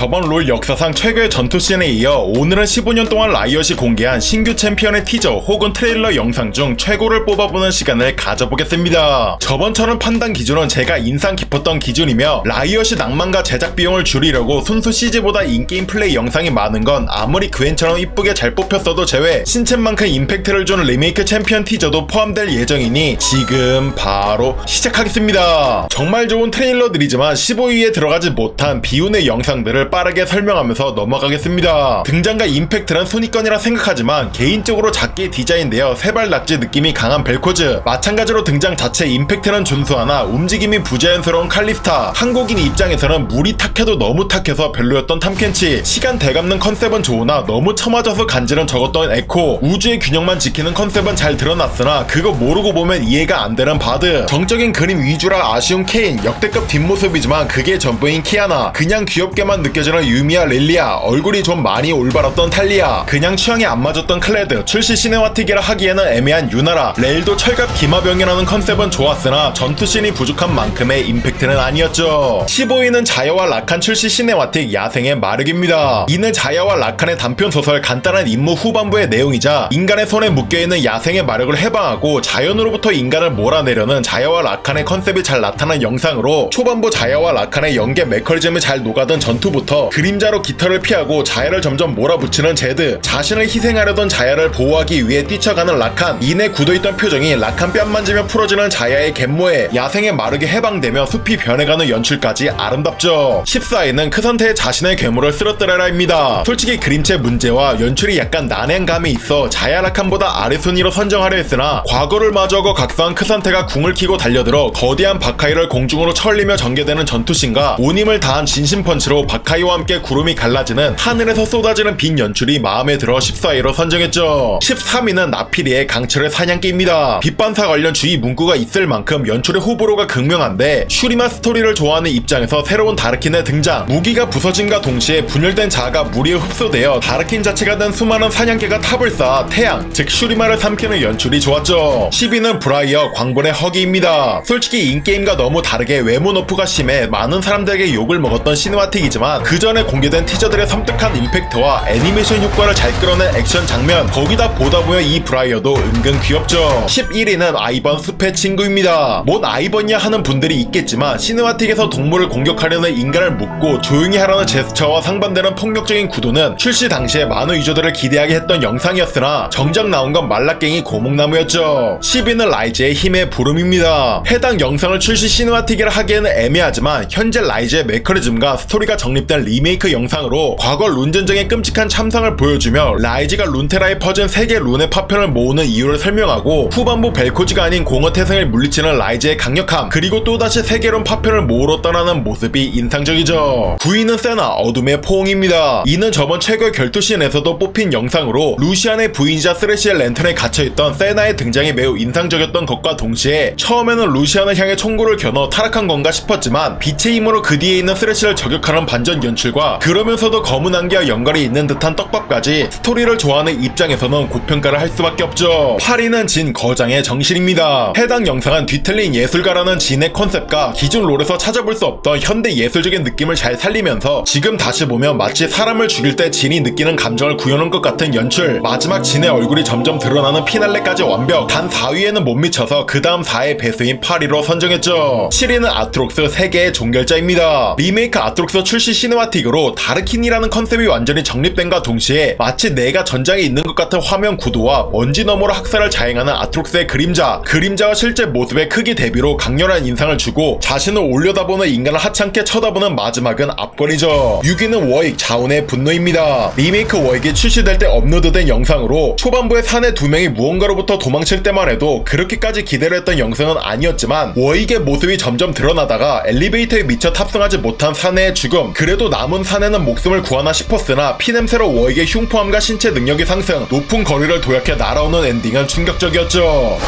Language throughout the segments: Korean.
저번 롤 역사상 최고의 전투씬에 이어 오늘은 15년 동안 라이엇이 공개한 신규 챔피언의 티저 혹은 트레일러 영상 중 최고를 뽑아보는 시간을 가져보겠습니다. 저번처럼 판단 기준은 제가 인상 깊었던 기준이며 라이엇이 낭만과 제작 비용을 줄이려고 순수 CG보다 인게임 플레이 영상이 많은 건 아무리 그웬처럼 이쁘게 잘 뽑혔어도 제외 신챔만큼 임팩트를 주는 리메이크 챔피언 티저도 포함될 예정이니 지금 바로 시작하겠습니다. 정말 좋은 트레일러들이지만 15위에 들어가지 못한 비운의 영상들을 빠르게 설명하면서 넘어가겠습니다. 등장과 임팩트란 손익권이라 생각하지만 개인적으로 작게 디자인되어 세발 낙지 느낌이 강한 벨코즈. 마찬가지로 등장 자체 임팩트는 준수하나 움직임이 부자연스러운 칼리스타. 한국인 입장에서는 물이 탁해도 너무 탁해서 별로였던 탐켄치. 시간 대감는 컨셉은 좋으나 너무 처맞아서 간지는 적었던 에코. 우주의 균형만 지키는 컨셉은 잘 드러났으나 그거 모르고 보면 이해가 안 되는 바드. 정적인 그림 위주라 아쉬운 케인 역대급 뒷모습이지만 그게 전부인 키아나. 그냥 귀엽게만 느껴 지는 유미야 릴리아. 얼굴이 좀 많이 올바랐던 탈리아. 그냥 취향에 안 맞았던 클레드. 출시 시네마틱이라 하기에는 애매한 유나라. 레일도 철갑 기마병이라는 컨셉은 좋았으나 전투씬이 부족한 만큼의 임팩트는 아니었죠. 15위는 자야와 라칸 출시 시네마틱 야생의 마륵입니다. 이는 자야와 라칸의 단편 소설 간단한 임무 후반부의 내용이자 인간의 손에 묶여있는 야생의 마력을 해방하고 자연으로부터 인간을 몰아내려는 자야와 라칸의 컨셉이 잘 나타난 영상으로 초반부 자야와 라칸의 연계 메커니즘이 잘 녹아든 전투부터 그림자로 깃털을 피하고 자야를 점점 몰아붙이는 제드. 자신을 희생하려던 자야를 보호하기 위해 뛰쳐가는 라칸. 이내 굳어있던 표정이 라칸 뺨 만지며 풀어지는 자야의 갯모에 야생의 마르게 해방되며 숲이 변해가는 연출까지 아름답죠. 14위는 크선테의 자신의 괴물을 쓰러뜨려라입니다. 솔직히 그림체 문제와 연출이 약간 난해감이 있어 자야 라칸보다 아래순위로 선정하려 했으나 과거를 마주하고 각성한 크선테가 궁을 키고 달려들어 거대한 바카이를 공중으로 철리며 전개되는 전투씬과 온 힘을 다한 진심 펀치로 바카이 와 함께 구름이 갈라지는 하늘에서 쏟아지는 빈 연출이 마음에 들어 14위로 선정했죠. 13위는 나피리의 강철의 사냥기입니다. 빛반사 관련 주의 문구가 있을 만큼 연출의 호불호가 극명한데 슈리마 스토리를 좋아하는 입장에서 새로운 다르킨의 등장 무기가 부서짐과 동시에 분열된 자아가 무리에 흡수되어 다르킨 자체가 된 수많은 사냥개가 탑을 쌓아 태양 즉 슈리마를 삼키는 연출이 좋았죠. 10위는 브라이어 광분의 허기입니다. 솔직히 인게임과 너무 다르게 외모 너프가 심해 많은 사람들에게 욕을 먹었던 시네마틱이지만 그 전에 공개된 티저들의 섬뜩한 임팩트와 애니메이션 효과를 잘 끌어낸 액션 장면 거기다 보다 보면 이 브라이어도 은근 귀엽죠. 11위는 아이번 숲의 친구입니다. 뭔 아이번이야 하는 분들이 있겠지만 시네마틱에서 동물을 공격하려는 인간을 묶고 조용히 하라는 제스처와 상반되는 폭력적인 구도는 출시 당시에 많은 유저들을 기대하게 했던 영상이었으나 정작 나온 건 말라깽이 고목나무였죠. 10위는 라이즈의 힘의 부름입니다. 해당 영상을 출시 시네마틱이라 하기에는 애매하지만 현재 라이즈의 메커니즘과 스토리가 정립 된 리메이크 영상으로 과거 룬전쟁의 끔찍한 참상을 보여주며 라이즈가 룬테라에 퍼진 세계 룬의 파편을 모으는 이유를 설명하고 후반부 벨코지가 아닌 공허 태생을 물리치는 라이즈의 강력함 그리고 또다시 세계론 파편을 모으러 떠나는 모습이 인상적이죠. 9위는 세나 어둠의 포옹입니다. 이는 저번 최고의 결투씬에서도 뽑힌 영상으로 루시안의 부인이자 쓰레시의 랜턴에 갇혀있던 세나의 등장이 매우 인상적이었던 것과 동시에 처음에는 루시안을 향해 총구를 겨눠 타락한 건가 싶었지만 빛의 힘으로 그 뒤에 있는 쓰레쉬를 저격하는 반전 연출과 그러면서도 검은 안개와 연관이 있는 듯한 떡밥까지 스토리를 좋아하는 입장에서는 고평가를 할 수밖에 없죠. 8위는 진 거장의 정신입니다. 해당 영상은 뒤틀린 예술가라는 진의 컨셉과 기존 롤에서 찾아볼 수 없던 현대 예술적인 느낌을 잘 살리면서 지금 다시 보면 마치 사람을 죽일 때 진이 느끼는 감정을 구현한 것 같은 연출. 마지막 진의 얼굴이 점점 드러나는 피날레까지 완벽. 단 4위에는 못 미쳐서 그 다음 4의 배수인 8위로 선정했죠. 7위는 아트록스 세계의 종결자입니다. 리메이크 아트록스 출시 시 네마틱으로 다르킨이라는 컨셉이 완전히 정립된과 동시에 마치 내가 전장에 있는 것 같은 화면 구도와 먼지 너머로 학살을 자행하는 아트록스의 그림자. 그림자와 실제 모습의 크기 대비로 강렬한 인상을 주고 자신을 올려다보는 인간을 하찮게 쳐다보는 마지막은 압권이죠. 6위는 워익 자운의 분노입니다. 리메이크 워익이 출시될 때 업로드된 영상으로 초반부에 사내 두 명이 무언가로부터 도망칠 때만 해도 그렇게까지 기대를 했던 영상은 아니었지만 워익의 모습이 점점 드러나다가 엘리베이터에 미쳐 탑승하지 못한 사내의 죽음 그래도 남은 사내는 목숨을 구하나 싶었으나 피냄새로 워익의 흉포함과 신체 능력이 상승 높은 거리를 도약해 날아오는 엔딩은 충격적이었죠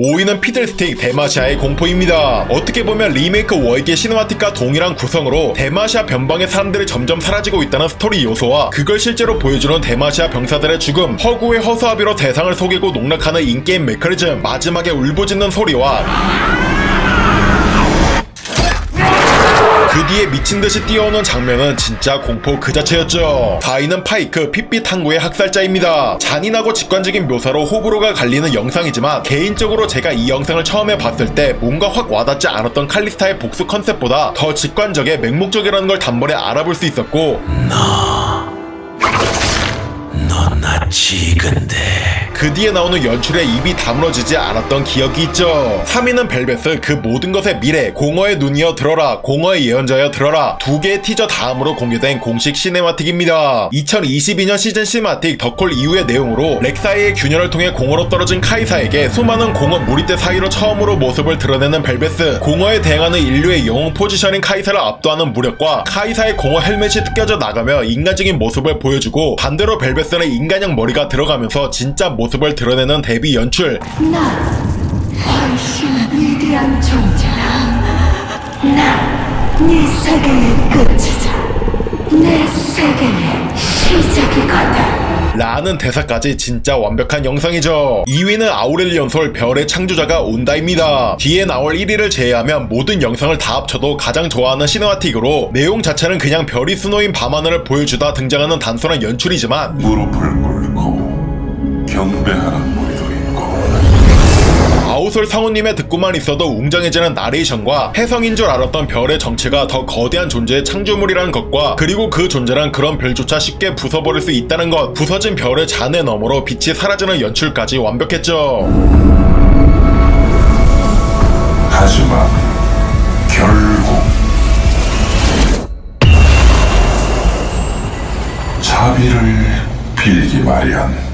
5위는 피들스틱 대마시아의 공포입니다. 어떻게 보면 리메이크 월계 시네마틱과 동일한 구성으로 대마시아 변방의 사람들이 점점 사라지고 있다는 스토리 요소와 그걸 실제로 보여주는 대마시아 병사들의 죽음, 허구의 허수아비로 대상을 속이고 농락하는 인게임 메커니즘, 마지막에 울부짖는 소리와 그 뒤에 미친 듯이 뛰어오는 장면은 진짜 공포 그 자체였죠. 다이는 파이크 핏빛 항구의 학살자입니다. 잔인하고 직관적인 묘사로 호불호가 갈리는 영상이지만 개인적으로 제가 이 영상을 처음에 봤을 때 뭔가 확 와닿지 않았던 칼리스타의 복수 컨셉보다 더 직관적에 맹목적이라는 걸 단번에 알아볼 수 있었고 넌나 지근데 그 뒤에 나오는 연출에 입이 다물어지지 않았던 기억이 있죠. 3위는 벨벳의 그 모든 것의 미래, 공허의 눈이여 들어라, 공허의 예언자여 들어라 두 개의 티저 다음으로 공개된 공식 시네마틱입니다. 2022년 시즌 시네마틱 더콜 이후의 내용으로 렉사이의 균열을 통해 공허로 떨어진 카이사에게 수많은 공허 무리대 사이로 처음으로 모습을 드러내는 벨벳, 공허에 대응하는 인류의 영웅 포지션인 카이사를 압도하는 무력과 카이사의 공허 헬멧이 뜯겨져 나가며 인간적인 모습을 보여주고 반대로 벨벳의 인간형 머리가 들어가면서 진짜 모습 을 드러내는 데뷔 연출 나 훨씬 위대한 존재다. 나네 세계의 끝이자 내 세계의 시작이거든. 라는 대사까지 진짜 완벽한 영상이죠. 2위는 아우렐리온 솔 별의 창조자가 온다입니다. 뒤에 나올 1위를 제외하면 모든 영상을 다 합쳐도 가장 좋아하는 시네마틱으로 내용 자체는 그냥 별이 수노인 밤하늘을 보여주다 등장하는 단순한 연출이지만 무릎을 꿇고 경배하는 무리도 있고 아우솔 상우님의 듣고만 있어도 웅장해지는 나레이션과 해성인 줄 알았던 별의 정체가 더 거대한 존재의 창조물이라는 것과 그리고 그 존재란 그런 별조차 쉽게 부숴버릴 수 있다는 것 부서진 별의 잔해 너머로 빛이 사라지는 연출까지 완벽했죠. 하지만 결국 자비를 빌기 마련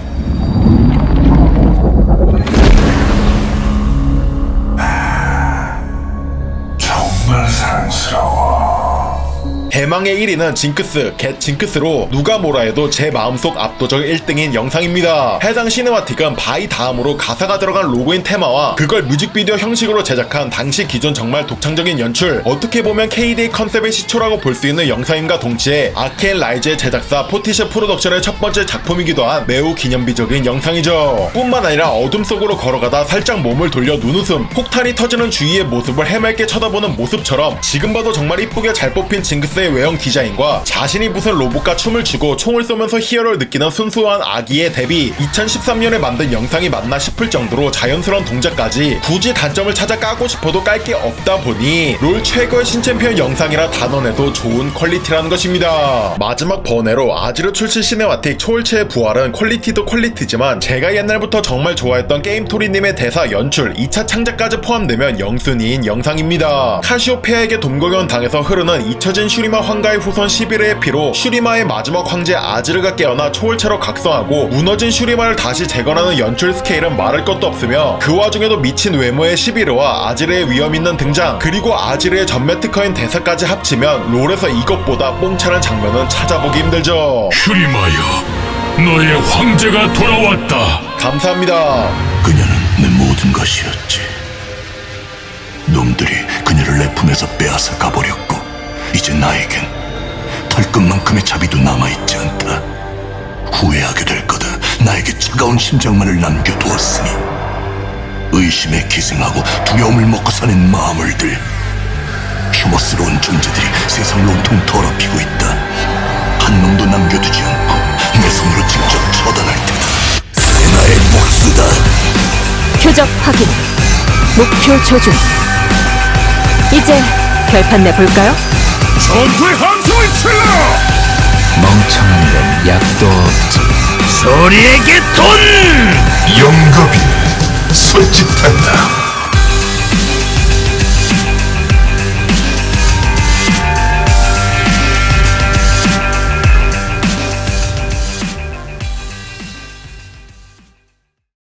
대망의 1위는 징크스, 겟 징크스로 누가 뭐라 해도 제 마음속 압도적 1등인 영상입니다. 해당 시네마틱은 바이 다음으로 가사가 들어간 로고인 테마와 그걸 뮤직비디오 형식으로 제작한 당시 기존 정말 독창적인 연출 어떻게 보면 KD 컨셉의 시초라고 볼 수 있는 영상임과 동시에 아케인 라이즈의 제작사 포티셔 프로덕션의 첫 번째 작품이기도 한 매우 기념비적인 영상이죠. 뿐만 아니라 어둠 속으로 걸어가다 살짝 몸을 돌려 눈웃음, 폭탄이 터지는 주위의 모습을 해맑게 쳐다보는 모습처럼 지금 봐도 정말 이쁘게 잘 뽑힌 징크스의 외형 디자인과 자신이 무슨 로봇과 춤을 추고 총을 쏘면서 희열을 느끼는 순수한 아기의 데뷔 2013년에 만든 영상이 맞나 싶을 정도로 자연스러운 동작까지 굳이 단점을 찾아 까고 싶어도 깔 게 없다 보니 롤 최고의 신챔피언 영상이라 단언해도 좋은 퀄리티라는 것입니다. 마지막 번외로 아지르 출시 시네마틱 초월체의 부활은 퀄리티도 퀄리티지만 제가 옛날부터 정말 좋아했던 게임토리님의 대사 연출 2차 창작까지 포함되면 영순이인 영상입니다. 카시오페아에게 동공연 당해서 흐르는 잊혀진 슈리마 황가의 후손 11회의 피로 슈리마의 마지막 황제 아지르가 깨어나 초월체로 각성하고 무너진 슈리마를 다시 재건하는 연출 스케일은 말할 것도 없으며 그 와중에도 미친 외모의 11회와 아지르의 위험 있는 등장 그리고 아지르의 전매 특허인 대사까지 합치면 롤에서 이것보다 뽕차는 장면은 찾아보기 힘들죠. 슈리마여 너의 황제가 돌아왔다 감사합니다. 그녀는 내 모든 것이었지. 놈들이 그녀를 내 품에서 빼앗아 가버렸고, 털끝만큼의 자비도 남아있지 않다. 후회하게 될 거다. 나에게 차가운 심장만을 남겨두었으니. 의심에 기생하고 두려움을 먹고 사는 마물들. 혐오스러운 존재들이 세상을 온통 더럽히고 있다. 한 놈도 남겨두지 않고 내 손으로 직접 처단할 테다. 세나의 복수다. 표적 확인. 목표 조준. 이제 결판 내볼까요? 전투의 함성을 칠러 멍청한 건 약도 없지. 소리에게 돈 영겁이 손짓한다